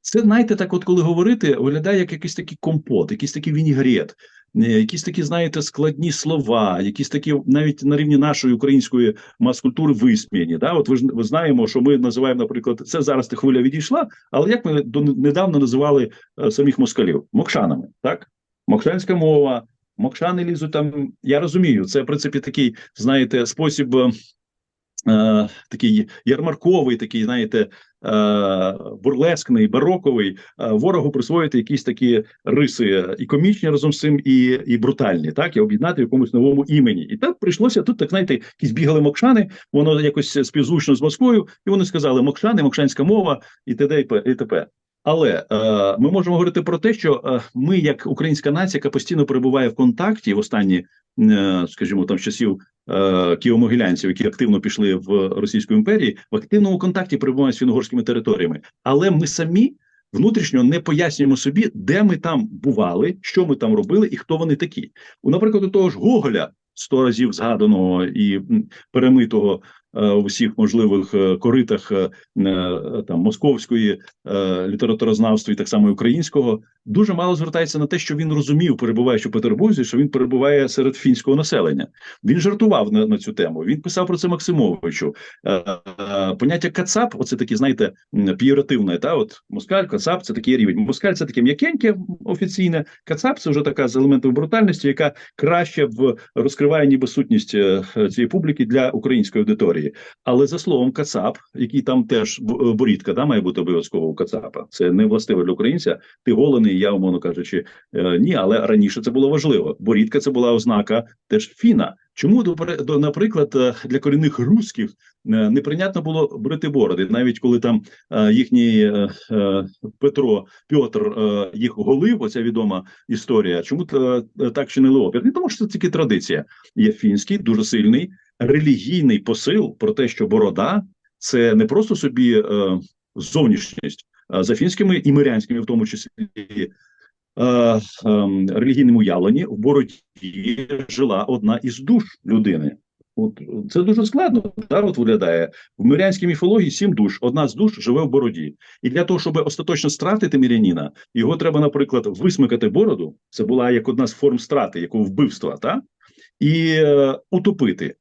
Це знаєте, так, от коли говорити, виглядає як якийсь такий компот, якийсь такий вінігрет, е, якісь такі, знаєте, складні слова, якісь такі навіть на рівні нашої української мас-культури висміяні. Да? От ви ж ви знаємо, що ми називаємо, наприклад, це зараз та хвиля відійшла, але як ми до недавно називали е, самих москалів мокшанами, так? Мокшанська мова. Мокшани лізуть там. Я розумію, це в принципі такий, знаєте, спосіб е, такий ярмарковий, такий, знаєте, е, бурлескний, бароковий. Е, ворогу присвоїти якісь такі риси і комічні разом з цим, і, і брутальні, так, і об'єднати в якомусь новому імені. І так прийшлося тут, так знаєте, якісь бігали мокшани, воно якось співзвучно з Москвою, і вони сказали мокшани, мокшанська мова і т.д. і т.п. Але е, ми можемо говорити про те, що е, ми, як українська нація, яка постійно перебуває в контакті в останні, е, скажімо, там часів е, києво-могилянців, які активно пішли в Російську імперію, в активному контакті перебуваємо з фінгорськими територіями. Але ми самі внутрішньо не пояснюємо собі, де ми там бували, що ми там робили і хто вони такі. У, наприклад, у того ж Гоголя, сто разів згаданого і перемитого у всіх можливих е, коритах е, е, там московської е, літературознавства і так само і українського, дуже мало звертається на те, що він розумів, перебуваючи в Петербурзі, що він перебуває серед фінського населення. Він жартував на, на цю тему. Він писав про це Максимовичу. Е, е, поняття кацап, оце таке, знаєте, піоративне. Та от москаль, кацап це такий рівень. Москаль це таке м'якеньке офіційне. Кацап це вже така з елементом брутальності, яка краще в розкриває ніби сутність е, цієї публіки для української аудиторії. Але за словом кацап, який там теж борідка, да, має бути обов'язково у кацапа. Це не властиво для українця. Ти голений, я умовно кажучи, е, ні, але раніше це було важливо. Борідка це була ознака теж фіна. Чому до, наприклад, е, для корінних русських е, неприйнятно було брити бороди, навіть коли там е, їхній е, е, Петро Пьотр е, їх голив, оця відома історія. Чому е, так чинили опір? Не тому, що це тільки традиція. Є фінський дуже сильний релігійний посил про те, що борода це не просто собі е, зовнішність, а за фінськими і мирянськими, в тому числі. Е, е, релігійному уявленні в бороді жила одна із душ людини. От це дуже складно. Так от виглядає в мирянській міфології сім душ. Одна з душ живе в бороді, і для того, щоб остаточно стратити мірянина, його треба, наприклад, висмикати бороду. Це була як одна з форм страти, якого вбивства, та і е, утопити.